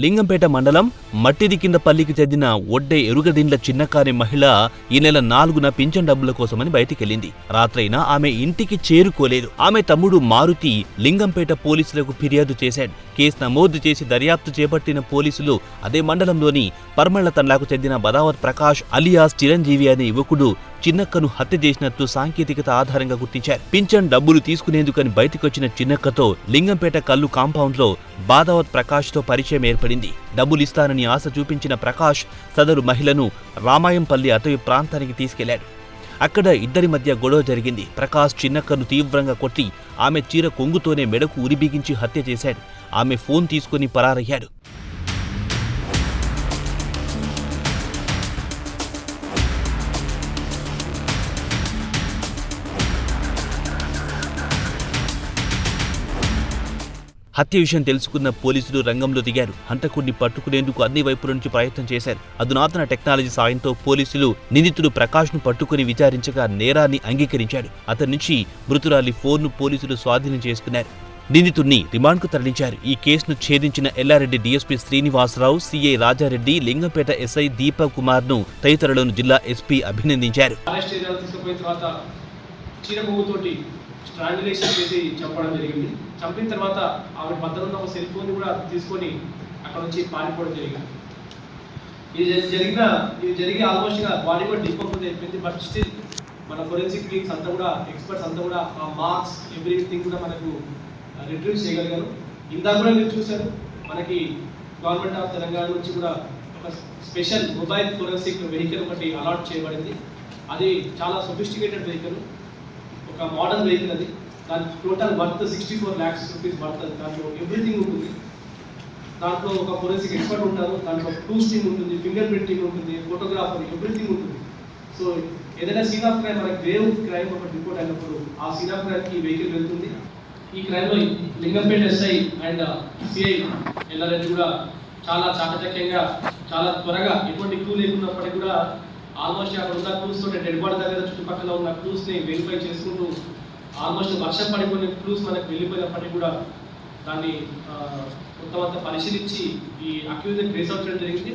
లింగంపేట మండలం మట్టిది కింద పల్లికి చెందిన ఒడ్డే ఎరుగదిండ్ల చిన్నకాని మహిళ ఈ నెల నాలుగున పింఛన్ డబ్బుల కోసమని బయటికెళ్ళింది రాత్రైనా ఆమె ఇంటికి చేరుకోలేదు. ఆమె తమ్ముడు మారుతి లింగంపేట పోలీసులకు ఫిర్యాదు చేశాడు. కేసు నమోదు చేసి దర్యాప్తు చేపట్టిన పోలీసులు అదే మండలంలోని పర్మళ్ళ తండాకు చెందిన బదావత్ ప్రకాష్ అలియాస్ చిరంజీవి అనే యువకుడు చిన్నక్కను హత్య చేసినట్టు సాంకేతికత ఆధారంగా గుర్తించారు. పింఛన్ డబ్బులు తీసుకునేందుకని బయటకొచ్చిన చిన్నక్కతో లింగంపేట కల్లు కాంపౌండ్లో బాదావత్ ప్రకాష్తో పరిచయం ఏర్పడింది. డబ్బులు ఇస్తానని ఆశ చూపించిన ప్రకాష్ సదరు మహిళను రామాయంపల్లి అటవీ ప్రాంతానికి తీసుకెళ్ళాడు. అక్కడ ఇద్దరి మధ్య గొడవ జరిగింది. ప్రకాష్ చిన్నక్కను తీవ్రంగా కొట్టి ఆమె చీర కొంగుతోనే మెడకు ఉరిబిగించి హత్య చేశాడు. ఆమె ఫోన్ తీసుకుని పరారయ్యాడు. హత్య విషయం తెలుసుకున్న పోలీసులు రంగంలో దిగారు. హంతకుడిని పట్టుకునేందుకు అన్ని వైపుల నుంచి ప్రయత్నం చేశారు. అధునాతన టెక్నాలజీ సాయంతో పోలీసులు నిందితుడు ప్రకాష్ను పట్టుకుని విచారించగా నేరాన్ని అంగీకరించాడు. అతని నుంచి మృతురాలి ఫోన్ను పోలీసులు స్వాధీనం చేసుకున్నారు. నిందితుడిని రిమాండ్కు తరలించారు. ఈ కేసును ఛేదించిన Yellareddy DSP Srinivasarao CI Rajareddy Lingampet SI Deepak కుమార్ను తదితరులను జిల్లా ఎస్పీ అభినందించారు. అరెస్ట్ స్ట్రాంగులేషన్ చేసి చంపడం జరిగింది. చంపిన తర్వాత ఆవిడ మధ్యలో ఉన్న ఒక సెల్ ఫోన్ కూడా తీసుకొని అక్కడ నుంచి పారిపోవడం జరిగింది. ఇది జరిగిన ఇది జరిగి ఆల్మోస్ట్గా బాడీ కూడా డికంపోజ్ అయిపోయింది. బట్ స్టిల్ మన ఫోరెన్సిక్ టీమ్స్ అంతా కూడా ఎక్స్పర్ట్స్ అంతా కూడా ఆ మార్క్స్ ఎవ్రీథింగ్ కూడా మనకు రిట్రీవ్ చేయగలిగారు. ఇందాక కూడా మీరు చూశారు మనకి గవర్నమెంట్ ఆఫ్ తెలంగాణ నుంచి కూడా ఒక స్పెషల్ మొబైల్ ఫోరెన్సిక్ వెహికల్ ఒకటి అలాట్ చేయబడింది. అది చాలా సొఫిస్టికేటెడ్ వెహికల్ ఒక మోడల్ వెహికల్ అది. దాని total worth sixty four lakhs rupees worth అది దాంట్లో ఎవ్రీథింగ్ ఉంటుంది. దాంట్లో ఒక ఫోరెన్సిక్ ఎక్స్పర్ట్ ఉంటారు. దాంట్లో క్లూస్ టీమ్ ఉంటుంది ఫింగర్ ప్రింటింగ్ ఉంటుంది ఫోటోగ్రాఫర్ ఎవ్రీథింగ్ ఉంటుంది. సో ఏదైనా సీన్ ఆఫ్ క్రైమ్ మనకి గ్రేవ్ క్రైమ్ ఒకటి రిపోర్ట్ అయినప్పుడు ఆ సీన్ ఆఫ్ క్రైమ్కి వెహికల్ వెళ్తుంది. ఈ క్రైమ్లో Lingampet SI and CI LRN కూడా చాలా చాకచక్యంగా చాలా త్వరగా ఎటువంటి క్లూ లేకున్నప్పటికీ కూడా ఆల్మోస్ట్ అక్కడ ఉన్న క్లూస్ తోటి డెడ్ బాడీ దగ్గర చుట్టుపక్కల ఉన్న క్లూస్ని వెరిఫై చేసుకుంటూ ఆల్మోస్ట్ వర్షం పడిపోయిన క్లూస్ మనకు వెళ్ళిపోయినప్పటికీ కూడా దాన్ని కొంతమంత పరిశీలించి ఈ అక్యూజ్ ట్రేస్ అవుట్ చేయడం జరిగింది.